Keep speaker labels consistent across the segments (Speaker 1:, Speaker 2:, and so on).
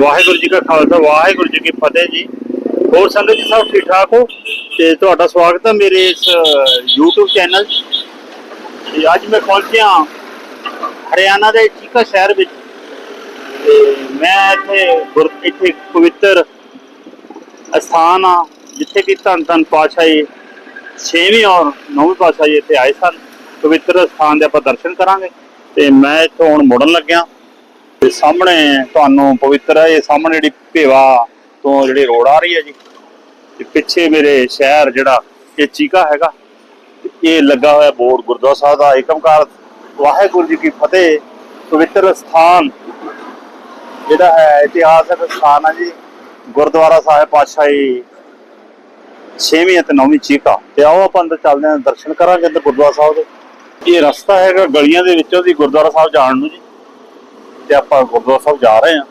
Speaker 1: ਵਾਹਿਗੁਰੂ ਜੀ ਕਾ ਖਾਲਸਾ ਵਾਹਿਗੁਰੂ ਜੀ ਕੀ ਫਤਿਹ ਜੀ। ਹੋਰ ਸੰਗਤ ਜੀ ਸਭ ਠੀਕ ਠਾਕ ਹੋ? ਤੇ ਤੁਹਾਡਾ ਸਵਾਗਤ ਹੈ ਮੇਰੇ ਇਸ ਅਹ, YouTube ਚੈਨਲ 'ਚ। ਤੇ ਅੱਜ ਮੈਂ ਪਹੁੰਚਿਆ ਹਰਿਆਣਾ ਦੇ ਚੀਕਾ ਸ਼ਹਿਰ ਵਿੱਚ। ਤੇ ਮੈਂ ਇੱਥੇ ਗੁਰ ਇੱਥੇ ਪਵਿੱਤਰ ਅਸਥਾਨ ਆ ਜਿੱਥੇ ਕਿ ਧੰਨ ਧੰਨ ਪਾਤਸ਼ਾਹੀ ਛੇਵੀਂ ਔਰ ਨੌਵੀਂ ਪਾਤਸ਼ਾਹੀ ਇੱਥੇ ਆਏ ਸਨ। ਪਵਿੱਤਰ ਸਥਾਨ ਦੇ ਆਪਾਂ ਦਰਸ਼ਨ ਕਰਾਂਗੇ। ਤੇ ਮੈਂ ਇੱਥੋਂ ਹੁਣ ਮੁੜਨ ਲੱਗਿਆ। ਤੇ ਸਾਹਮਣੇ ਤੁਹਾਨੂੰ ਪਵਿੱਤਰ ਹੈ, ਇਹ ਸਾਹਮਣੇ ਜਿਹੜੀ ਭੇਵਾ ਤੋਂ ਜਿਹੜੀ ਰੋਡ ਆ ਰਹੀ ਹੈ ਜੀ। ਤੇ ਪਿੱਛੇ ਮੇਰੇ ਸ਼ਹਿਰ ਜਿਹੜਾ, ਇਹ ਚੀਕਾ ਹੈਗਾ। ਇਹ ਲੱਗਾ ਹੋਇਆ ਬੋਰਡ ਗੁਰਦੁਆਰਾ ਸਾਹਿਬ ਦਾ ਏਕਮਕਾਰ। ਵਾਹਿਗੁਰੂ ਜੀ ਕੀ ਫਤਿਹ। ਪਵਿੱਤਰ ਸਥਾਨ ਜਿਹੜਾ ਹੈ, ਇਤਿਹਾਸਕ ਸਥਾਨ ਹੈ ਜੀ। ਗੁਰਦੁਆਰਾ ਸਾਹਿਬ ਪਾਤਸ਼ਾਹੀ ਛੇਵੀਂ ਅਤੇ ਨੌਵੀਂ ਚੀਕਾ। ਤੇ ਆਓ ਆਪਾਂ ਅੰਦਰ ਚੱਲਦੇ ਹਾਂ, ਦਰਸ਼ਨ ਕਰਾਂਗੇ ਅੰਦਰ ਗੁਰਦੁਆਰਾ ਸਾਹਿਬ ਦੇ। ਇਹ ਰਸਤਾ ਹੈਗਾ ਗਲੀਆਂ ਦੇ ਵਿੱਚੋਂ ਦੀ ਗੁਰਦੁਆਰਾ ਸਾਹਿਬ ਜਾਣ ਨੂੰ ਜੀ। ਤੇ ਆਪਾਂ ਗੁਰਦੁਆਰਾ ਸਾਹਿਬ ਜਾ ਰਹੇ ਹਾਂ।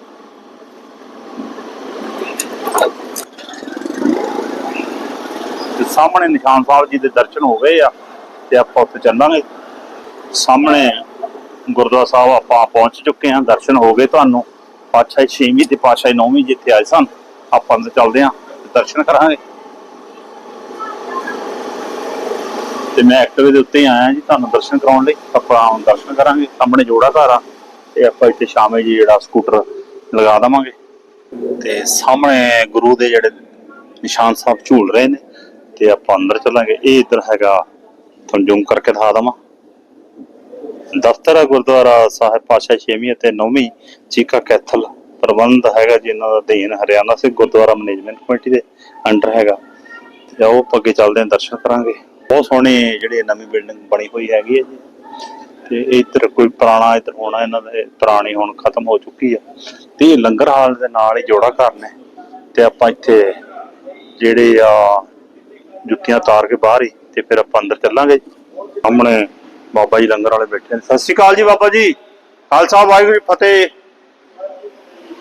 Speaker 1: ਤੇ ਸਾਹਮਣੇ ਨਿਸ਼ਾਨ ਸਾਹਿਬ ਜੀ ਦੇ ਦਰਸ਼ਨ ਹੋ ਗਏ ਆ ਤੇ ਆਪਾਂ ਉੱਥੇ ਚੱਲਾਂਗੇ। ਸਾਹਮਣੇ ਗੁਰਦੁਆਰਾ ਸਾਹਿਬ ਆਪਾਂ ਪਹੁੰਚ ਚੁੱਕੇ ਹਾਂ, ਦਰਸ਼ਨ ਹੋ ਗਏ ਤੁਹਾਨੂੰ। ਪਾਤਸ਼ਾਹੀ ਛੇਵੀਂ ਤੇ ਪਾਤਸ਼ਾਹੀ ਨੌਵੀਂ ਜਿੱਥੇ ਆਏ ਸਨ, ਆਪਾਂ ਅੰਦਰ ਚੱਲਦੇ ਹਾਂ ਦਰਸ਼ਨ ਕਰਾਂਗੇ। ਤੇ ਮੈਂ ਐਕਟਿਵੇ ਦੇ ਉੱਤੇ ਆਇਆ ਜੀ ਤੁਹਾਨੂੰ ਦਰਸ਼ਨ ਕਰਾਉਣ ਲਈ, ਆਪਾਂ ਦਰਸ਼ਨ ਕਰਾਂਗੇ, ਸਾਹਮਣੇ ਜੋੜਾ ਧਾਰਾ ਤੇ ਆਪਾਂ ਇੱਥੇ ਸ਼ਾਮੇ ਜੀ ਜਿਹੜਾ ਸਕੂਟਰ ਲਗਾ ਦਵਾਂਗੇ। ਤੇ ਸਾਹਮਣੇ ਗੁਰੂ ਦੇ ਜਿਹੜੇ ਨਿਸ਼ਾਨ ਸਾਹਿਬ ਝੂਲ ਰਹੇ ਨੇ, ਤੇ ਆਪਾਂ ਅੰਦਰ ਚੱਲਾਂਗੇ। ਇਹ ਇੱਧਰ ਹੈਗਾ, ਤੁਹਾਨੂੰ ਜ਼ੂਮ ਕਰਕੇ ਦਿਖਾ ਦਵਾਂ। ਦਫ਼ਤਰ ਹੈ ਗੁਰਦੁਆਰਾ ਸਾਹਿਬ, ਪਾਤਸ਼ਾਹ ਛੇਵੀਂ ਅਤੇ ਨੌਵੀਂ ਚੀਕਾ ਕੈਥਲ ਪ੍ਰਬੰਧ ਹੈਗਾ ਜੀ ਇਹਨਾਂ ਦਾ ਅਧੀਨ ਹਰਿਆਣਾ ਸਿੱਖ ਗੁਰਦੁਆਰਾ ਮੈਨੇਜਮੈਂਟ ਕਮੇਟੀ ਦੇ ਅੰਡਰ ਹੈਗਾ। ਤੇ ਆਓ ਆਪਾਂ ਅੱਗੇ ਚੱਲਦੇ ਹਾਂ, ਦਰਸ਼ਨ ਕਰਾਂਗੇ। ਬਹੁਤ ਸੋਹਣੀ ਜਿਹੜੀ ਨਵੀਂ ਬਿਲਡਿੰਗ ਬਣੀ ਹੋਈ ਹੈਗੀ ਹੈ ਜੀ। ਤੇ ਇੱਧਰ ਕੋਈ ਪੁਰਾਣਾ ਇੱਧਰ ਹੋਣਾ ਇਹਨਾਂ ਦੇ ਪੁਰਾਣੀ ਹੁਣ ਖਤਮ ਹੋ ਚੁੱਕੀ ਆ। ਤੇ ਇਹ ਲੰਗਰ ਹਾਲ ਦੇ ਨਾਲ ਹੀ ਜੋੜਾ ਘਰ ਨੇ। ਤੇ ਆਪਾਂ ਇੱਥੇ ਜਿਹੜੇ ਆ ਜੁੱਤੀਆਂ ਤਾਰ ਕੇ ਬਾਹਰ ਹੀ ਤੇ ਫਿਰ ਆਪਾਂ ਅੰਦਰ ਚੱਲਾਂਗੇ। ਸਾਹਮਣੇ ਬਾਬਾ ਜੀ ਲੰਗਰ ਵਾਲੇ ਬੈਠੇ ਨੇ। ਸਤਿ ਸ਼੍ਰੀ ਅਕਾਲ ਜੀ ਬਾਬਾ ਜੀ। ਖਾਲਸਾ ਵਾਹਿਗੁਰੂ ਫਤਿਹ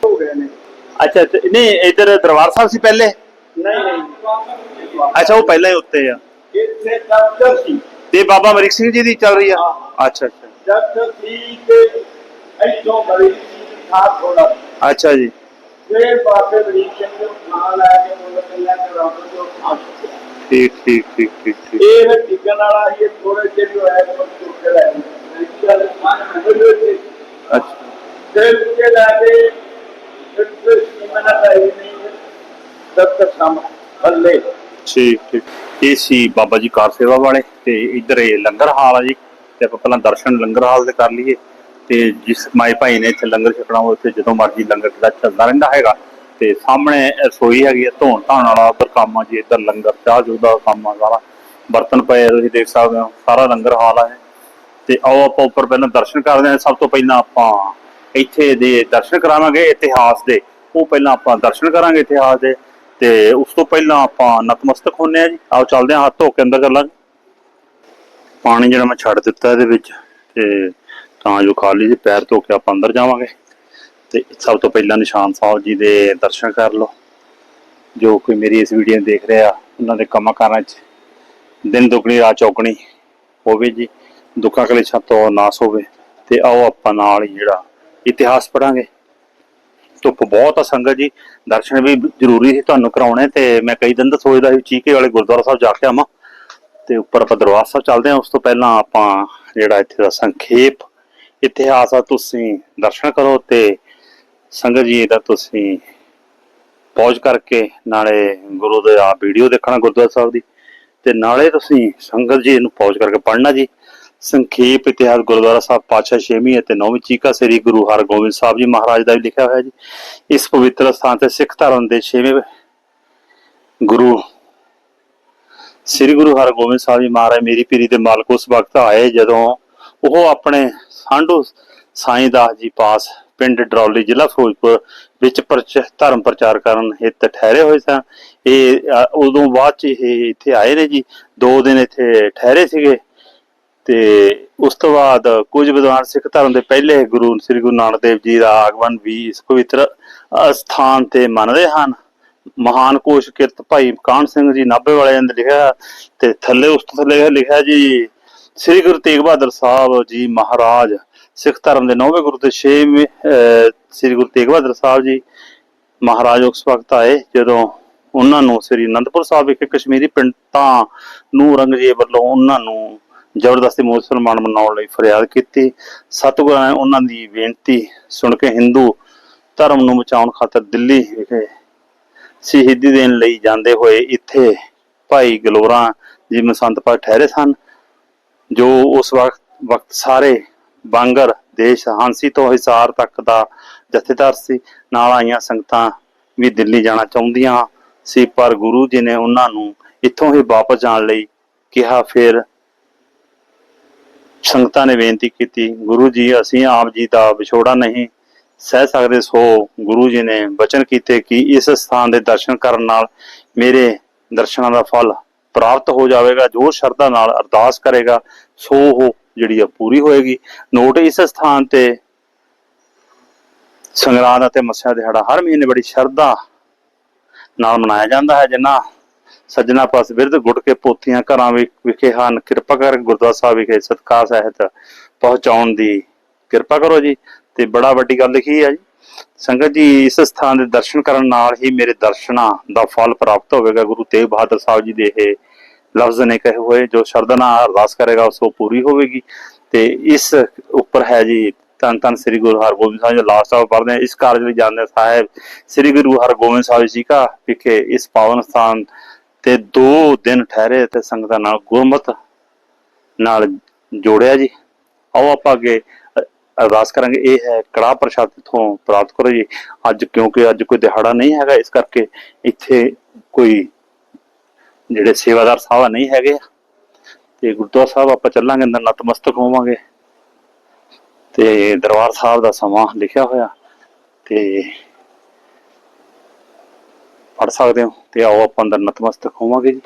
Speaker 2: ਹੋ ਗਏ ਨੇ
Speaker 1: ਅੱਛਾ ਨਹੀਂ ਇੱਧਰ ਦਰਬਾਰ ਸਾਹਿਬ ਸੀ ਪਹਿਲੇ?
Speaker 2: ਨਹੀਂ ਨਹੀਂ।
Speaker 1: ਅੱਛਾ ਉਹ ਪਹਿਲਾਂ ਹੀ ਉੱਤੇ ਆ।
Speaker 2: ਇੱਥੇ ਦਫ਼ਤਰ ਸੀ।
Speaker 1: ਤੇ ਬਾਬਾ ਅਮਰੀਕ ਸਿੰਘ ਜੀ ਦੀ ਚੱਲ ਰਹੀ ਆ ਅੱਛਾ ਅੱਛਾ
Speaker 2: ਦਫ਼ਤਰ ਸੀ ਤੇ ਇੱਥੋਂ ਬੜੀ ਥਾਂ ਥੋੜਾ
Speaker 1: ਅੱਛਾ ਜੀ
Speaker 2: ਫਿਰ ਬਾਬੇ ਬੜੀ ਸਿੰਘ ਨੂੰ ਨਾਲ ਲੈ ਕੇ ਮੁੱਲ ਕਿੱਲਾ ਕਰਾਉਂਦੇ ਤੋਂ ਥਾਂ ਚੁੱਕਿਆ।
Speaker 1: ਠੀਕ ਠੀਕ ਠੀਕ ਠੀਕ ਠੀਕ
Speaker 2: ਇਹ ਫਿਰ ਟਿਕਣ ਵਾਲਾ ਹੀ ਥੋੜੇ ਜਿਹੇ ਜੋ ਹੈ ਉਹ ਚੁੱਕ ਕੇ ਲੈ ਗਏ ਚੱਲ ਮਾਨ ਮੰਗਲ ਤੇ
Speaker 1: ਅੱਛਾ
Speaker 2: ਫਿਰ ਕੇ ਲੈ ਕੇ ਫਿਰ ਫਿਰ ਸਿਮਨਾ ਦਾ ਹੀ ਨਹੀਂ ਦਫ਼ਤਰ ਸਾਹਮਣੇ ਥੱਲੇ
Speaker 1: ਠੀਕ ਠੀਕ। ਇਹ ਸੀ ਬਾਬਾ ਜੀ ਕਾਰ ਸੇਵਾ ਵਾਲੇ ਤੇ ਇੱਧਰ ਇਹ ਲੰਗਰ ਹਾਲ ਆ ਜੀ। ਤੇ ਆਪਾਂ ਪਹਿਲਾਂ ਦਰਸ਼ਨ ਲੰਗਰ ਹਾਲ ਦੇ ਕਰ ਲਈਏ। ਤੇ ਜਿਸ ਮਾਈ ਭਾਈ ਨੇ ਇੱਥੇ ਲੰਗਰ ਛਕਣਾ, ਉਹ ਉੱਥੇ ਜਦੋਂ ਮਰਜ਼ੀ ਲੰਗਰ ਦਾ ਚੱਲਦਾ ਰਹਿੰਦਾ ਹੈਗਾ। ਤੇ ਸਾਹਮਣੇ ਰਸੋਈ ਹੈਗੀ ਹੈ ਧੋਣ ਧਾਣ ਵਾਲਾ ਉੱਪਰ ਕੰਮ ਆ ਜੀ, ਇੱਧਰ ਲੰਗਰ, ਚਾਹ ਜੂ ਦਾ ਕੰਮ ਆ ਸਾਰਾ। ਬਰਤਨ ਪਏ ਤੁਸੀਂ ਦੇਖ ਸਕਦੇ ਹੋ, ਸਾਰਾ ਲੰਗਰ ਹਾਲ ਆ ਤੇ ਆਓ ਆਪਾਂ ਉੱਪਰ ਪਹਿਲਾਂ ਦਰਸ਼ਨ ਕਰਦੇ ਹਾਂ। ਸਭ ਤੋਂ ਪਹਿਲਾਂ ਆਪਾਂ ਇੱਥੇ ਦੇ ਦਰਸ਼ਨ ਕਰਾਵਾਂਗੇ ਇਤਿਹਾਸ ਦੇ। ਉਹ ਪਹਿਲਾਂ ਆਪਾਂ ਦਰਸ਼ਨ ਕਰਾਂਗੇ ਇਤਿਹਾਸ ਦੇ। ਤੇ ਉਸ ਤੋਂ ਪਹਿਲਾਂ ਆਪਾਂ ਨਤਮਸਤਕ ਹੁੰਨੇ ਆ ਜੀ। ਆਓ ਚੱਲਦੇ ਹਾਂ, ਹੱਥ ਧੋ ਕੇ ਅੰਦਰ ਚੱਲਾਂਗੇ ਪਾਣੀ ਜਿਹੜਾ ਮੈਂ ਛੱਡ ਦਿੱਤਾ ਇਹਦੇ ਵਿੱਚ ਤੇ ਤਾਂ ਜੋ ਖਾਲੀ ਜੀ ਪੈਰ ਧੋ ਕੇ ਆਪਾਂ ਅੰਦਰ ਜਾਵਾਂਗੇ। ਤੇ ਸਭ ਤੋਂ ਪਹਿਲਾਂ ਨਿਸ਼ਾਨ ਸਾਹਿਬ ਜੀ ਦੇ ਦਰਸ਼ਨ ਕਰ ਲਓ। ਜੋ ਕੋਈ ਮੇਰੀ ਇਸ ਵੀਡੀਓ ਨੂੰ ਦੇਖ ਰਿਹਾ, ਉਹਨਾਂ ਦੇ ਕੰਮਾਂ ਕਾਰਾਂ 'ਚ ਦਿਨ ਦੁਗਣੀ, ਰਾਤ ਚੌਗਣੀ ਹੋਵੇ ਜੀ। ਦੁੱਖਾਂ ਕਲੇਸ਼ਾਂ ਤੋਂ ਨਾਸ ਹੋਵੇ ਤੇ ਆਓ ਆਪਾਂ ਨਾਲ ਹੀ ਜਿਹੜਾ ਇਤਿਹਾਸ ਪੜਾਂਗੇ ਧੁੱਪ ਬਹੁਤ ਆ ਸੰਗਤ ਜੀ। ਦਰਸ਼ਨ ਵੀ ਜ਼ਰੂਰੀ ਸੀ ਤੁਹਾਨੂੰ ਕਰਾਉਣੇ ਤੇ ਮੈਂ ਕਈ ਦਿਨ ਦਾ ਸੋਚਦਾ ਸੀ ਚੀਕੇ ਵਾਲੇ ਗੁਰਦੁਆਰਾ ਸਾਹਿਬ ਜਾ ਕੇ ਆਵਾਂ। ਤੇ ਉੱਪਰ ਆਪਾਂ ਦਰਬਾਰ ਸਾਹਿਬ ਚੱਲਦੇ ਹਾਂ। ਉਸ ਤੋਂ ਪਹਿਲਾਂ ਆਪਾਂ ਜਿਹੜਾ ਇੱਥੇ ਦਾ ਸੰਖੇਪ ਇਤਿਹਾਸ ਆ, ਤੁਸੀਂ ਦਰਸ਼ਨ ਕਰੋ ਤੇ ਸੰਗਤ ਜੀ ਇਹਦਾ ਤੁਸੀਂ ਪੌਜ ਕਰਕੇ ਨਾਲੇ ਗੁਰੂ ਦੇ ਆ ਵੀਡੀਓ ਦੇਖਣਾ ਗੁਰਦੁਆਰਾ ਸਾਹਿਬ ਦੀ। ਤੇ ਨਾਲੇ ਤੁਸੀਂ ਸੰਗਤ ਜੀ ਇਹਨੂੰ ਪੌਜ ਕਰਕੇ ਪੜ੍ਹਨਾ ਜੀ। ਸੰਖੇਪ ਇਤਿਹਾਸ ਗੁਰਦੁਆਰਾ ਸਾਹਿਬ ਪਾਤਸ਼ਾਹ ਛੇਵੀਂ ਅਤੇ ਨੌਵੀਂ ਚੀਕਾ ਸ੍ਰੀ ਗੁਰੂ ਹਰਗੋਬਿੰਦ ਸਾਹਿਬ ਜੀ ਮਹਾਰਾਜ ਦਾ ਵੀ ਲਿਖਿਆ ਹੋਇਆ ਜੀ। ਇਸ ਪਵਿੱਤਰ ਸਥਾਨ ਤੇ ਸਿੱਖ ਧਰਮ ਦੇ ਛੇਵੇਂ ਗੁਰੂ ਸ੍ਰੀ ਗੁਰੂ ਹਰਗੋਬਿੰਦ ਸਾਹਿਬ ਜੀ ਮਹਾਰਾਜ ਮੇਰੀ ਪੀਰੀ ਦੇ ਮਾਲਕ ਉਸ ਵਕਤ ਆਏ ਜਦੋਂ ਉਹ ਆਪਣੇ ਸਾਂਢੂ ਸਾਈਂ ਦਾਸ ਜੀ ਪਾਸ ਪਿੰਡ ਡਰੌਲੀ ਜ਼ਿਲ੍ਹਾ ਫਿਰੋਜ਼ਪੁਰ ਵਿੱਚ ਪ੍ਰਚ, ਧਰਮ ਪ੍ਰਚਾਰ ਕਰਨ ਹਿੱਤ ਠਹਿਰੇ ਹੋਏ ਸਨ। ਇਹ ਉਦੋਂ ਬਾਅਦ ਚ ਇਹ ਇੱਥੇ ਆਏ ਨੇ ਜੀ। ਦੋ ਦਿਨ ਇੱਥੇ ਠਹਿਰੇ ਸੀਗੇ। ਤੇ ਉਸ ਤੋਂ ਬਾਅਦ ਕੁਝ ਵਿਦਵਾਨ ਸਿੱਖ ਧਰਮ ਦੇ ਪਹਿਲੇ ਗੁਰੂ ਸ੍ਰੀ ਗੁਰੂ ਨਾਨਕ ਦੇਵ ਜੀ ਦਾ ਆਗਮਨ ਵੀ ਇਸ ਪਵਿੱਤਰ ਸਥਾਨ ਤੇ ਮੰਨਦੇ ਹਨ। ਮਹਾਨ ਕੋਸ਼ ਕਿਰਤ ਭਾਈ ਕਾਹਨ ਸਿੰਘ ਜੀ ਨਾਭੇ ਵਾਲਿਆਂ ਨੇ ਲਿਖਿਆ ਤੇ ਥੱਲੇ, ਉਸ ਤੋਂ ਥੱਲੇ ਲਿਖਿਆ ਜੀ, ਸ੍ਰੀ ਗੁਰੂ ਤੇਗ ਬਹਾਦਰ ਸਾਹਿਬ ਜੀ ਮਹਾਰਾਜ, ਸਿੱਖ ਧਰਮ ਦੇ ਨੌਵੇਂ ਗੁਰੂ ਤੇ ਛੇਵੇਂ ਸ੍ਰੀ ਗੁਰੂ ਤੇਗ ਬਹਾਦਰ ਸਾਹਿਬ ਜੀ ਮਹਾਰਾਜ ਉਸ ਵਕਤ ਆਏ, ਜਦੋਂ ਉਹਨਾਂ ਨੂੰ ਸ੍ਰੀ ਅਨੰਦਪੁਰ ਸਾਹਿਬ ਵਿਖੇ ਕਸ਼ਮੀਰੀ ਪਿੰਡਾਂ ਨੂੰ ਔਰੰਗਜ਼ੇਬ ਵੱਲੋਂ ਉਹਨਾਂ ਨੂੰ ਜ਼ਬਰਦਸਤੀ ਮੁਸਲਮਾਨ ਬਣਾਉਣ ਲਈ ਫਰਿਆਦ ਕੀਤੀ। ਸਤਿਗੁਰਾਂ ਨੇ ਉਹਨਾਂ ਦੀ ਬੇਨਤੀ ਸੁਣ ਕੇ ਹਿੰਦੂ ਧਰਮ ਨੂੰ ਬਚਾਉਣ ਖਾਤਰ ਦਿੱਲੀ ਵਿਖੇ ਸ਼ਹੀਦੀ ਦੇਣ ਲਈ ਜਾਂਦੇ ਹੋਏ ਇੱਥੇ ਭਾਈ ਗਲੋਰਾ ਜੀ ਮਸੰਤ ਪਾਠ ਠਹਿਰੇ ਸਨ, ਜੋ ਉਸ ਵਕਤ ਵਕਤ ਸਾਰੇ ਬਾਂਗਰ ਦੇਸ਼ ਹਾਂਸੀ ਤੋਂ ਹਿਸਾਰ ਤੱਕ ਦਾ ਜਥੇਦਾਰ ਸੀ। ਨਾਲ ਆਈਆਂ ਸੰਗਤਾਂ ਵੀ ਦਿੱਲੀ ਜਾਣਾ ਚਾਹੁੰਦੀਆਂ ਸੀ, ਪਰ ਗੁਰੂ ਜੀ ਨੇ ਉਹਨਾਂ ਨੂੰ ਇੱਥੋਂ ਹੀ ਵਾਪਸ ਜਾਣ ਲਈ ਕਿਹਾ, ਫਿਰ ਸੰਗਤਾਂ ਨੇ ਬੇਨਤੀ ਕੀਤੀ, ਗੁਰੂ ਜੀ, ਅਸੀਂ ਆਪ ਜੀ ਦਾ ਵਿਛੋੜਾ ਨਹੀਂ ਸਹਿ ਸਕਦੇ, ਸੋ ਗੁਰੂ ਜੀ ਨੇ ਬਚਨ ਕੀਤੇ ਕਿ ਇਸ ਸਥਾਨ ਦੇ ਦਰਸ਼ਨ ਕਰਨ ਨਾਲ ਮੇਰੇ ਦਰਸ਼ਨਾਂ ਦਾ ਫਲ ਪ੍ਰਾਪਤ ਹੋ ਜਾਵੇਗਾ, ਜੋ ਸ਼ਰਧਾ ਨਾਲ ਅਰਦਾਸ ਕਰੇਗਾ, ਸੋ ਉਹ ਜਿਹੜੀ ਆ ਪੂਰੀ ਹੋਏਗੀ। ਨੋਟ ਇਸ ਸਥਾਨ ਤੇ ਸੰਗਰਾਂਦ ਅਤੇ ਮੱਸਿਆ ਦਿਹਾੜਾ ਹਰ ਮਹੀਨੇ ਬੜੀ ਸ਼ਰਧਾ ਨਾਲ ਮਨਾਇਆ ਜਾਂਦਾ ਹੈ ਜਿਨ੍ਹਾਂ ਸੱਜਣਾ ਪਾਸ ਵਿਰਧ ਗੁੱਟ ਕੇ ਪੋਥੀਆਂ ਘਰਾਂ ਵਿਖੇ ਹਨ। ਕਿਰਪਾ ਕਰ ਗੁਰਦੁਆਰਾ ਸਾਹਿਬ ਵਿਖੇ ਸਤਕਾਰ ਸਹਿਤ ਪਹੁੰਚਾਉਣ ਦੀ ਕਿਰਪਾ ਕਰੋ ਜੀ। ਤੇ ਬੜਾ ਵੱਡੀ ਗੱਲ ਲਿਖੀ ਹੈ ਜੀ। ਸੰਗਤ ਜੀ, ਇਸ ਸਥਾਨ ਦੇ ਦਰਸ਼ਨ ਕਰਨ ਨਾਲ ਹੀ ਮੇਰੇ ਦਰਸ਼ਨਾਂ ਦਾ ਫਲ ਪ੍ਰਾਪਤ ਹੋਵੇਗਾ। ਗੁਰੂ ਤੇਗ ਬਹਾਦਰ ਸਾਹਿਬ ਜੀ ਦੇ ਇਹ ਲਫ਼ਜ਼ ਨੇ ਕਹੇ ਹੋਏ, ਜੋ ਸ਼ਰਧਾ ਨਾਲ ਅਰਦਾਸ ਕਰੇਗਾ, ਉਸ ਉਹ ਪੂਰੀ ਹੋਵੇਗੀ। ਤੇ ਇਸ ਉੱਪਰ ਹੈ ਜੀ, ਧੰਨ ਧੰਨ ਸ੍ਰੀ ਗੁਰੂ ਹਰਗੋਬਿੰਦ ਸਾਹਿਬ ਜੀ ਲਾਸਟ ਸਾਹਿਬ ਪੜ੍ਹਦੇ ਇਸ ਕਾਰਜ ਲਈ ਜਾਂਦੇ ਸਾਹਿਬ ਸ੍ਰੀ ਗੁਰੂ ਹਰਗੋਬਿੰਦ ਸਾਹਿਬ ਜੀ ਕਾ ਵਿਖੇ ਇਸ ਪਾਵਨ ਸਥਾਨ ਤੇ ਦੋ ਦਿਨ ਠਹਿਰੇ ਤੇ ਸੰਗਤਾਂ ਨਾਲ ਗੁਰਮਤ ਨਾਲ ਜੋੜਿਆ ਜੀ। ਆਓ ਆਪਾਂ ਅੱਗੇ ਅਰਦਾਸ ਕਰਾਂਗੇ। ਇਹ ਹੈ ਕੜਾ ਪ੍ਰਸ਼ਾਦ ਤੋਂ ਪ੍ਰਾਪਤ ਕਰੋ ਜੀ। ਅੱਜ ਕਿਉਂਕਿ ਅੱਜ ਕੋਈ ਦਿਹਾੜਾ ਨਹੀਂ ਹੈਗਾ, ਇਸ ਕਰਕੇ ਇੱਥੇ ਕੋਈ ਜਿਹੜੇ ਸੇਵਾਦਾਰ ਸਾਹਿਬ ਨਹੀਂ ਹੈਗੇ। ਤੇ ਗੁਰਦੁਆਰਾ ਸਾਹਿਬ ਆਪਾਂ ਚੱਲਾਂਗੇ, ਅੰਦਰ ਨਤਮਸਤਕ ਹੋਵਾਂਗੇ। ਤੇ ਦਰਬਾਰ ਸਾਹਿਬ ਦਾ ਸਮਾਂ ਲਿਖਿਆ ਹੋਇਆ। ਤੇ ਫੜ ਸਕਦੇ ਹੋ ਤੇ ਆਓ ਆਪਾਂ ਅੰਦਰ ਨਤਮਸਤਕ ਹੋਵਾਂਗੇ ਜੀ।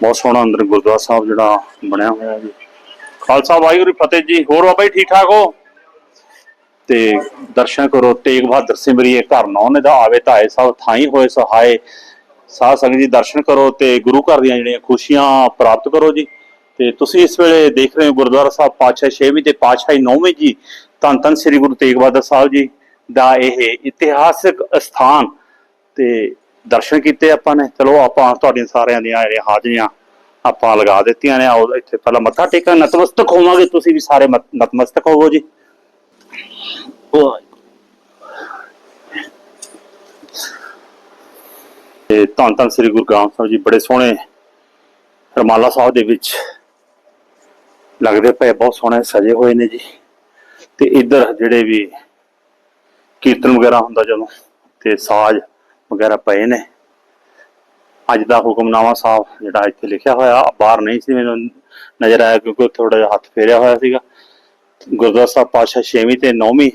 Speaker 1: ਬਹੁਤ ਸੋਹਣਾ ਅੰਦਰ ਗੁਰਦੁਆਰਾ ਸਾਹਿਬ ਜਿਹੜਾ ਬਣਿਆ ਹੋਇਆ ਜੀ। ਖਾਲਸਾ ਵਾਹਿਗੁਰੂ ਫਤਿਹ ਜੀ। ਹੋਰ ਬਾਬਾ ਜੀ ਠੀਕ ਠਾਕ ਹੋ? ਤੇ ਦਰਸ਼ਨ ਕਰੋ। ਤੇਗ ਬਹਾਦਰ ਸਿਮਰੀਏ ਘਰ ਨੌ ਨੇ ਦਾ ਆਵੇ ਧਾਏ ਸਭ ਥਾਈ ਹੋਏ ਸਹਾਏ ਸਾਧ ਸੰਗਤ ਜੀ ਦਰਸ਼ਨ ਕਰੋ ਤੇ ਗੁਰੂ ਘਰ ਦੀਆਂ ਜਿਹੜੀਆਂ ਖੁਸ਼ੀਆਂ ਪ੍ਰਾਪਤ ਕਰੋ ਜੀ। ਤੇ ਤੁਸੀਂ ਇਸ ਵੇਲੇ ਦੇਖ ਰਹੇ ਹੋ ਗੁਰਦੁਆਰਾ ਸਾਹਿਬ ਪਾਤਸ਼ਾਹ 6ਵੀਂ ਤੇ ਪਾਤਸ਼ਾਹੀ 9ਵੀਂ ਜੀ। ਧੰਨ ਧੰਨ ਸ੍ਰੀ ਗੁਰੂ ਤੇਗ ਬਹਾਦਰ ਸਾਹਿਬ ਜੀ ਦਾ ਇਹ ਇਤਿਹਾਸਿਕ ਸਥਾਨ ਤੇ ਦਰਸ਼ਨ ਕੀਤੇ ਆਪਾਂ ਨੇ। ਚਲੋ ਆਪਾਂ ਤੁਹਾਡੀਆਂ ਸਾਰਿਆਂ ਦੀਆਂ ਜਿਹੜੀਆਂ ਹਾਜ਼ਰੀਆਂ ਆਪਾਂ ਲਗਾ ਦਿੱਤੀਆਂ ਨੇ। ਆਓ ਇੱਥੇ ਪਹਿਲਾਂ ਮੱਥਾ ਟੇਕਣ। ਨਤਮਸਤਕ ਹੋਵਾਂਗੇ। ਤੁਸੀਂ ਵੀ ਸਾਰੇ ਨਤਮਸਤਕ ਹੋਵੋ ਜੀ। ਤੇ ਧੰਨ ਧੰਨ ਸ੍ਰੀ ਗੁਰੂ ਗ੍ਰੰਥ ਸਾਹਿਬ ਜੀ, ਬੜੇ ਸੋਹਣੇ ਰਮਾਲਾ ਸਾਹਿਬ ਦੇ ਵਿੱਚ ਲੱਗਦੇ ਪਏ, ਬਹੁਤ ਸੋਹਣੇ ਸਜੇ ਹੋਏ ਨੇ ਜੀ। ਤੇ ਇੱਧਰ ਜਿਹੜੇ ਵੀ ਕੀਰਤਨ ਵਗੈਰਾ ਹੁੰਦਾ ਜਦੋਂ, ਤੇ ਸਾਜ਼ ਵਗੈਰਾ ਪਏ ਨੇ। ਅੱਜ ਦਾ ਹੁਕਮਨਾਮਾ ਸਾਹਿਬ ਜਿਹੜਾ ਇੱਥੇ ਲਿਖਿਆ ਹੋਇਆ, ਬਾਹਰ ਨਹੀਂ ਸੀ ਮੈਨੂੰ ਨਜ਼ਰ ਆਇਆ ਕਿਉਂਕਿ ਥੋੜਾ ਜਿਹਾ ਹੱਥ ਫੇਰਿਆ ਹੋਇਆ ਸੀਗਾ। ਗੁਰਦੁਆਰਾ ਸਾਹਿਬ ਪਾਤਸ਼ਾਹ 6ਵੀਂ ਤੇ 9ਵੀਂ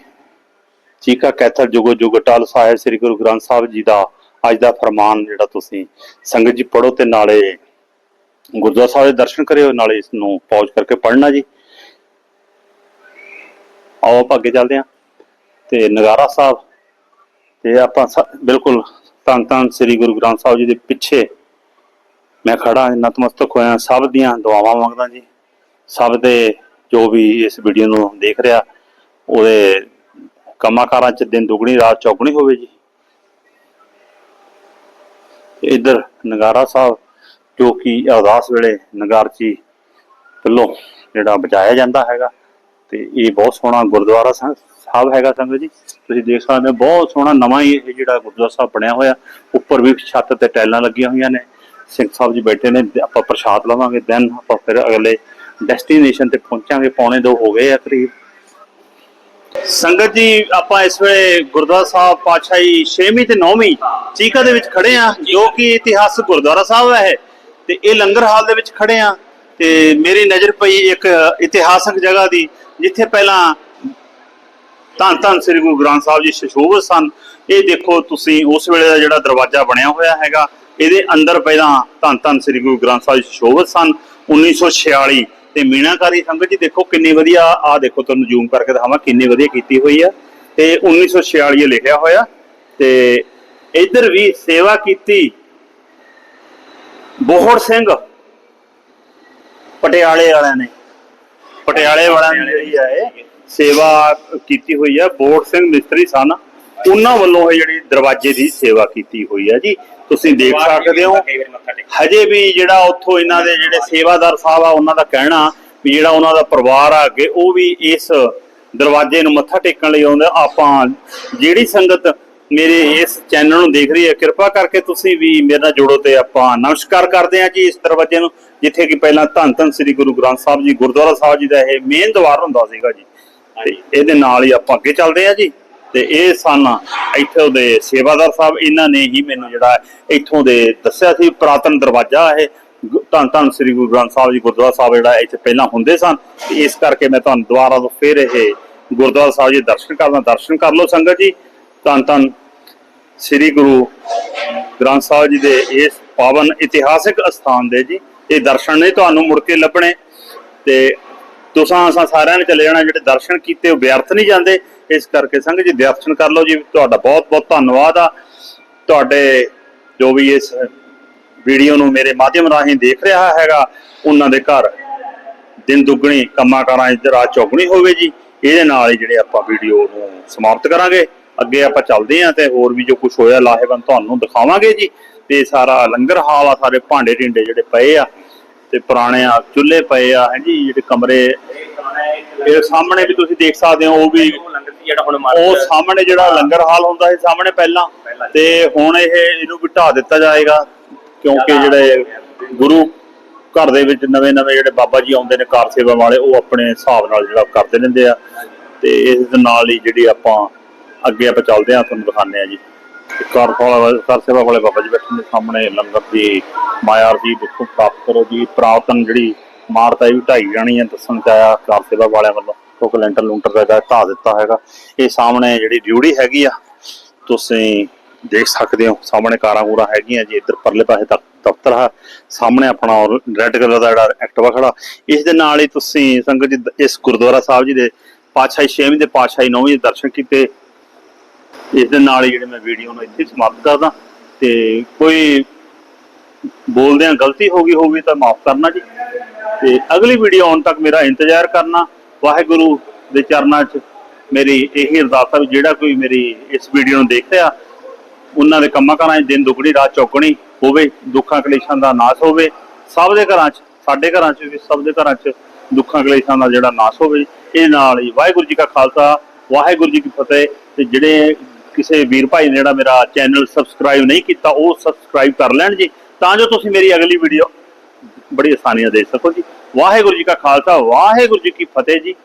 Speaker 1: ਚੀਕਾ ਕੈਥਲ ਜੁਗੋ ਜੁਗ ਸਾਹਿਬ ਸ੍ਰੀ ਗੁਰੂ ਗ੍ਰੰਥ ਸਾਹਿਬ ਜੀ ਦਾ ਅੱਜ ਦਾ ਫਰਮਾਨ ਜਿਹੜਾ ਤੁਸੀਂ ਸੰਗਤ ਜੀ ਪੜੋ ਤੇ ਨਾਲੇ ਗੁਰਦੁਆਰਾ ਸਾਹਿਬ ਦੇ ਦਰਸ਼ਨ ਕਰਿਓ, ਨਾਲੇ ਇਸ ਨੂੰ ਪੌਜ ਕਰਕੇ ਪੜ੍ਹਨਾ ਜੀ। ਆਓ ਆਪਾਂ ਅੱਗੇ ਚੱਲਦੇ ਹਾਂ। ਤੇ ਨਗਾਰਾ ਸਾਹਿਬ, ਤੇ ਆਪਾਂ ਬਿਲਕੁਲ ਧੰਨ ਧੰਨ ਸ੍ਰੀ ਗੁਰੂ ਗ੍ਰੰਥ ਸਾਹਿਬ ਜੀ ਦੇ ਪਿੱਛੇ ਮੈਂ ਖੜਾ, ਨਤਮਸਤਕ ਹੋਇਆ। ਸਭ ਦੀਆਂ ਦੁਆਵਾਂ ਮੰਗਦਾ ਜੀ। ਸਭ ਦੇ ਜੋ ਵੀ ਇਸ ਵੀਡੀਓ ਨੂੰ ਦੇਖ ਰਿਹਾ, ਉਹਦੇ ਕੰਮਾਂ-ਕਾਰਾਂ 'ਚ ਦਿਨ ਦੁਗਣੀ, ਰਾਤ ਚੌਗਣੀ ਹੋਵੇ ਜੀ। ਇਧਰ ਨਗਾਰਾ ਸਾਹਿਬ, ਜੋ ਕਿ ਅਰਦਾਸ ਵੇਲੇ ਨਗਾਰਚੀ ਵੱਲੋਂ ਜਿਹੜਾ ਬਜਾਇਆ ਜਾਂਦਾ ਹੈਗਾ, ਤੇ ਇਹ ਬਹੁਤ ਸੋਹਣਾ ਗੁਰਦੁਆਰਾ ਸਾਹਿਬ ਸਾਹਿਬ ਹੈਗਾ ਸੰਗਤ ਜੀ। ਤੁਸੀਂ ਦੇਖ ਸਕਦੇ ਹੋ, ਬਹੁਤ ਸੋਹਣਾ ਨਵਾਂ ਹੀ ਇਹ ਜਿਹੜਾ ਗੁਰਦੁਆਰਾ ਸਾਹਿਬ ਬਣਿਆ ਹੋਇਆ। ਉੱਪਰ ਵੀ ਛੱਤ ਤੇ ਟਾਈਲਾਂ ਲੱਗੀਆਂ ਹੋਈਆਂ ਨੇ। ਸਿੰਘ ਸਾਹਿਬ ਜੀ ਬੈਠੇ ਨੇ ਆਪਾਂ ਪ੍ਰਸ਼ਾਦ ਲਵਾਂਗੇ, ਦੈਨ ਆਪਾਂ ਫਿਰ ਅਗਲੇ ਡੈਸਟੀਨੇਸ਼ਨ ਤੇ ਪਹੁੰਚਾਂਗੇ, ਪੌਣੇ ਦੋ ਹੋ ਗਏ ਆ ਕਰੀਬ। ਸੰਗਤ ਜੀ, ਆਪਾਂ ਇਸ ਵੇਲੇ ਗੁਰਦੁਆਰਾ ਸਾਹਿਬ ਪਾਤਸ਼ਾਹੀ 6ਵੀਂ ਤੇ 9ਵੀਂ ਚੀਕਾ ਦੇ ਵਿੱਚ ਖੜੇ ਆ ਜੋ ਕਿ ਇਤਿਹਾਸਕ ਗੁਰਦੁਆਰਾ ਸਾਹਿਬ ਹੈ ਤੇ ਇਹ ਲੰਗਰ ਹਾਲ ਦੇ ਵਿੱਚ ਖੜੇ ਆ ਤੇ ਮੇਰੀ ਨਜ਼ਰ ਪਈ ਇੱਕ ਇਤਿਹਾਸਕ ਜਗ੍ਹਾ ਦੀ, ਜਿੱਥੇ ਪਹਿਲਾਂ ਧੰਨ ਧੰਨ ਸ੍ਰੀ ਗੁਰੂ ਗ੍ਰੰਥ ਸਾਹਿਬ ਜੀ ਸ਼ਸ਼ੋਭਤ ਸਨ। ਇਹ ਦੇਖੋ ਤੁਸੀਂ ਉਸ ਵੇਲੇ ਦਾ ਜਿਹੜਾ ਦਰਵਾਜ਼ਾ ਬਣਿਆ ਹੋਇਆ ਹੈਗਾ, ਇਹਦੇ ਅੰਦਰ ਪਹਿਲਾਂ ਧੰਨ ਧੰਨ ਸ੍ਰੀ ਗੁਰੂ ਗ੍ਰੰਥ ਸਾਹਿਬ ਜੀ ਸ਼ਸ਼ੋਭਤ ਸਨ 1946 ਤੇ ਮੀਨਾਕਾਰੀ ਸੰਗਤ ਜੀ ਦੇਖੋ ਕਿੰਨੀ ਵਧੀਆ ਆ ਦੇਖੋ ਤੁਹਾਨੂੰ ਜ਼ੂਮ ਕਰਕੇ ਦਿਖਾਵਾਂ ਕਿੰਨੀ ਵਧੀਆ ਕੀਤੀ ਹੋਈ ਆ। ਤੇ 1946 ਇਹ ਲਿਖਿਆ ਹੋਇਆ। ਤੇ ਇੱਧਰ ਵੀ ਸੇਵਾ ਕੀਤੀ ਬੋਹੜ ਸਿੰਘ, ਪਟਿਆਲੇ ਵਾਲਿਆਂ ਨੇ। ਪਟਿਆਲੇ ਵਾਲਿਆਂ ਨੇ ਜਿਹੜੀ ਆ ਇਹ। ਸੇਵਾ ਕੀਤੀ ਹੋਈ ਆ ਬੋੜ ਸਿੰਘ ਮਿਸਤਰੀ ਸਨ। ਉਹਨਾਂ ਵੱਲੋਂ ਇਹ ਜਿਹੜੀ ਦਰਵਾਜ਼ੇ ਦੀ ਸੇਵਾ ਕੀਤੀ ਹੋਈ ਹੈ ਜੀ। ਤੁਸੀਂ ਦੇਖ ਸਕਦੇ ਹੋ ਹਜੇ ਵੀ ਜਿਹੜਾ ਉੱਥੋਂ ਇਹਨਾਂ ਦੇ ਜਿਹੜੇ ਸੇਵਾਦਾਰ ਸਾਹਿਬ ਆ ਉਹਨਾਂ ਦਾ ਕਹਿਣਾ ਵੀ ਜਿਹੜਾ ਉਹਨਾਂ ਦਾ ਪਰਿਵਾਰ ਆ ਅੱਗੇ ਉਹ ਵੀ ਇਸ ਦਰਵਾਜ਼ੇ ਨੂੰ ਮੱਥਾ ਟੇਕਣ ਲਈ ਆਉਂਦੇ ਆਪਾਂ ਜਿਹੜੀ ਸੰਗਤ ਮੇਰੇ ਇਸ ਚੈਨਲ ਨੂੰ ਦੇਖ ਰਹੀ ਹੈ ਕਿਰਪਾ ਕਰਕੇ ਤੁਸੀਂ ਵੀ ਮੇਰੇ ਨਾਲ ਜੁੜੋ ਤੇ ਆਪਾਂ ਨਮਸਕਾਰ ਕਰਦੇ ਹਾਂ ਜੀ ਇਸ ਦਰਵਾਜ਼ੇ ਨੂੰ ਜਿੱਥੇ ਕਿ ਪਹਿਲਾਂ ਧੰਨ ਧੰਨ ਸ੍ਰੀ ਗੁਰੂ ਗ੍ਰੰਥ ਸਾਹਿਬ ਜੀ ਗੁਰਦੁਆਰਾ ਸਾਹਿਬ ਜੀ ਦਾ ਇਹ ਮੇਨ ਦਵਾਰ ਹੁੰਦਾ ਸੀਗਾ ਜੀ। ਤੇ ਇਹਦੇ ਨਾਲ ਹੀ ਆਪਾਂ ਅੱਗੇ ਚੱਲਦੇ ਹਾਂ ਜੀ। ਤੇ ਇਹ ਸਨ ਇੱਥੋਂ ਦੇ ਸੇਵਾਦਾਰ ਸਾਹਿਬ। ਇਹਨਾਂ ਨੇ ਹੀ ਮੈਨੂੰ ਜਿਹੜਾ ਇੱਥੋਂ ਦੇ ਦੱਸਿਆ ਸੀ ਪੁਰਾਤਨ ਦਰਵਾਜ਼ਾ ਇਹ। ਗੁ- ਧੰਨ ਧੰਨ ਸ੍ਰੀ ਗੁਰੂ ਗ੍ਰੰਥ ਸਾਹਿਬ ਜੀ ਗੁਰਦੁਆਰਾ ਸਾਹਿਬ ਜਿਹੜਾ ਇੱਥੇ ਪਹਿਲਾਂ ਹੁੰਦੇ ਸਨ। ਇਸ ਕਰਕੇ ਮੈਂ ਤੁਹਾਨੂੰ ਦੁਬਾਰਾ ਤੋਂ ਫਿਰ ਇਹ ਗੁਰਦੁਆਰਾ ਸਾਹਿਬ ਜੀ ਦਰਸ਼ਨ ਕਰਨਾ ਦਰਸ਼ਨ ਕਰ ਲਓ ਸੰਗਤ ਜੀ। ਧੰਨ ਧੰਨ ਸ੍ਰੀ ਗੁਰੂ ਗ੍ਰੰਥ ਸਾਹਿਬ ਜੀ ਦੇ ਇਸ ਪਾਵਨ ਇਤਿਹਾਸਿਕ ਅਸਥਾਨ ਦੇ ਜੀ। ਇਹ ਦਰਸ਼ਨ ਨਹੀਂ ਤੁਹਾਨੂੰ ਮੁੜ ਕੇ ਲੱਭਣੇ। ਤੇ ਤੁਸਾਂ ਅਸਾਂ ਸਾਰਿਆਂ ਨੇ ਚਲੇ ਜਾਣਾ, ਜਿਹੜੇ ਦਰਸ਼ਨ ਕੀਤੇ, ਉਹ ਵਿਅਰਥ ਨਹੀਂ ਜਾਂਦੇ। ਇਸ ਕਰਕੇ ਸੰਗਤ ਜੀ, ਦਰਸ਼ਨ ਕਰ ਲਓ ਜੀ। ਤੁਹਾਡਾ ਬਹੁਤ ਬਹੁਤ ਧੰਨਵਾਦ ਆ। ਤੁਹਾਡੇ ਜੋ ਵੀ ਇਸ ਵੀਡੀਓ ਨੂੰ ਮੇਰੇ ਮਾਧਿਅਮ ਰਾਹੀਂ ਦੇਖ ਰਿਹਾ ਹੈਗਾ, ਉਹਨਾਂ ਦੇ ਘਰ ਦਿਨ ਦੁੱਗਣੀ, ਕੰਮਾਂ ਕਾਰਾਂ ਚ ਰਾਤ ਚੌਗਣੀ ਹੋਵੇ ਜੀ। ਇਹਦੇ ਨਾਲ ਹੀ ਜਿਹੜੇ ਆਪਾਂ ਵੀਡੀਓ ਨੂੰ ਸਮਾਪਤ ਕਰਾਂਗੇ। ਅੱਗੇ ਆਪਾਂ ਚੱਲਦੇ ਆਂ ਤੇ ਹੋਰ ਵੀ ਜੋ ਕੁਝ ਹੋਇਆ, ਲਾਹੇਵੰਦ ਤੁਹਾਨੂੰ ਦਿਖਾਵਾਂਗੇ ਜੀ। ਤੇ ਸਾਰਾ ਲੰਗਰ ਹਾਲ ਆ, ਸਾਰੇ ਭਾਂਡੇ ਢਿੰਡੇ ਜਿਹੜੇ ਪਏ ਆ ਤੇ ਪੁਰਾਣੇ ਆ, ਚੁੱਲ੍ਹੇ ਪਏ ਆ, ਹੈ ਜਿਹੜੇ ਕਮਰੇ। ਇਹ ਸਾਹਮਣੇ ਵੀ ਤੁਸੀਂ ਦੇਖ ਸਕਦੇ ਹੋ, ਉਹ ਵੀ ਉਹ ਸਾਹਮਣੇ ਜਿਹੜਾ ਲੰਗਰ ਹਾਲ ਹੁੰਦਾ ਸੀ, ਸਾਹਮਣੇ ਪਹਿਲਾਂ। ਤੇ ਹੁਣ ਇਹ, ਇਹਨੂੰ ਵੀ ਢਾ ਦਿੱਤਾ ਜਾਏਗਾ, ਕਿਉਂਕਿ ਜਿਹੜੇ ਗੁਰੂ ਘਰ ਦੇ ਵਿੱਚ ਨਵੇਂ ਨਵੇਂ ਜਿਹੜੇ ਬਾਬਾ ਜੀ ਆਉਂਦੇ ਨੇ, ਕਾਰ ਸੇਵਾ ਵਾਲੇ, ਉਹ ਆਪਣੇ ਹਿਸਾਬ ਨਾਲ ਜਿਹੜਾ ਕਰਦੇ ਰਹਿੰਦੇ ਆ। ਤੇ ਇਸ ਦੇ ਨਾਲ ਹੀ ਜਿਹੜੀ ਆਪਾਂ ਅੱਗੇ ਆਪਾਂ ਚੱਲਦੇ ਆ, ਤੁਹਾਨੂੰ ਦਿਖਾਉਂਦੇ ਆ ਜੀ। ਤੇ ਕਾਰ ਸੇਵਾ ਵਾਲੇ ਬਾਬਾ ਜੀ ਬੈਠੇ ਨੇ ਸਾਹਮਣੇ, ਲੰਗਰ ਦੀ ਮਾਇਆਰ ਜੀ ਦੇਖੋ, ਪ੍ਰਾਪਤ ਕਰੋ ਜੀ। ਪ੍ਰਾਪਤਨ ਜਿਹੜੀ ਮਾਰਤਾ ਵੀ ਢਾਈ ਜਾਣੀ ਹੈ, ਦੱਸਣ ਚ ਆਇਆ ਕਾਰ ਸੇਵਾ ਵਾਲਿਆਂ ਵੱਲੋਂ। ਕਿਉਂਕਿ ਲੈਂਟਰ ਲੂੰਟਰ ਦਾ ਇਹਦਾ ਢਾ ਦਿੱਤਾ ਹੈਗਾ, ਇਹ ਸਾਹਮਣੇ ਜਿਹੜੀ ਡਿਊਟੀ ਹੈਗੀ ਆ, ਤੁਸੀਂ ਦੇਖ ਸਕਦੇ ਹੋ, ਸਾਹਮਣੇ ਕਾਰਾਂ ਕੂਰਾਂ ਹੈਗੀਆਂ ਜੀ, ਇੱਧਰ ਪਰਲੇ ਪਾਸੇ ਤੱਕ ਦਫ਼ਤਰ ਹੈ ਸਾਹਮਣੇ ਆਪਣਾ ਰੈੱਡ ਕਲਰ ਦਾ ਜਿਹੜਾ ਐਕਟਿਵਾ ਖੜਾ। ਇਸ ਦੇ ਨਾਲ ਹੀ ਤੁਸੀਂ ਸੰਗਤ ਜੀ, ਇਸ ਗੁਰਦੁਆਰਾ ਸਾਹਿਬ ਜੀ ਦੇ ਪਾਤਸ਼ਾਹੀ ਛੇਵੀਂ ਦੇ ਪਾਤਸ਼ਾਹੀ ਨੌਵੀਂ ਦੇ ਦਰਸ਼ਨ ਕੀਤੇ। ਇਸ ਦੇ ਨਾਲ ਹੀ ਜਿਹੜੇ ਮੈਂ ਵੀਡੀਓ ਨੂੰ ਇੱਥੇ ਸਮਾਪਤ ਕਰਦਾ। ਤੇ ਕੋਈ ਬੋਲਦਿਆਂ ਗਲਤੀ ਹੋ ਗਈ ਹੋਵੇ ਤਾਂ ਮਾਫ ਕਰਨਾ ਜੀ। ਤੇ ਅਗਲੀ ਵੀਡੀਓ ਆਉਣ ਤੱਕ ਮੇਰਾ ਇੰਤਜ਼ਾਰ ਕਰਨਾ। ਵਾਹਿਗੁਰੂ ਦੇ ਚਰਨਾਂ 'ਚ ਮੇਰੀ ਇਹੀ ਅਰਦਾਸ ਹੈ ਵੀ ਜਿਹੜਾ ਕੋਈ ਮੇਰੀ ਇਸ ਵੀਡੀਓ ਨੂੰ ਦੇਖ ਰਿਹਾ ਉਹਨਾਂ ਦੇ ਕੰਮਾਂ ਕਾਰਾਂ 'ਚ ਦਿਨ ਦੁਗਣੀ, ਰਾਤ ਚੌਗਣੀ ਹੋਵੇ, ਦੁੱਖਾਂ ਕਲੇਸ਼ਾਂ ਦਾ ਨਾਸ਼ ਹੋਵੇ, ਸਭ ਦੇ ਘਰਾਂ 'ਚ, ਸਾਡੇ ਘਰਾਂ 'ਚ ਵੀ ਸਭ ਦੇ ਘਰਾਂ 'ਚ ਦੁੱਖਾਂ ਕਲੇਸ਼ਾਂ ਦਾ ਜਿਹੜਾ ਨਾਸ਼ ਹੋਵੇ, ਇਹ ਨਾਲ ਹੀ ਵਾਹਿਗੁਰੂ ਜੀ ਕਾ ਖਾਲਸਾ, ਵਾਹਿਗੁਰੂ ਜੀ ਕੀ ਫਤਿਹ। ਤੇ ਜਿਹੜੇ ਕਿਸੇ ਵੀਰ ਭਾਈ ਨੇ ਜਿਹੜਾ ਮੇਰਾ ਚੈਨਲ ਸਬਸਕ੍ਰਾਈਬ ਨਹੀਂ ਕੀਤਾ, ਉਹ ਸਬਸਕ੍ਰਾਈਬ ਕਰ ਲੈਣ ਜੀ। ਤਾਂ ਜੋ ਤੁਸੀਂ ਮੇਰੀ ਅਗਲੀ ਵੀਡੀਓ ਬੜੀ ਆਸਾਨੀ ਨਾਲ ਦੇਖ ਸਕੋ ਜੀ। ਵਾਹਿਗੁਰੂ ਜੀ ਕਾ ਖਾਲਸਾ, ਵਾਹਿਗੁਰੂ ਜੀ ਕੀ ਫਤਿਹ ਜੀ।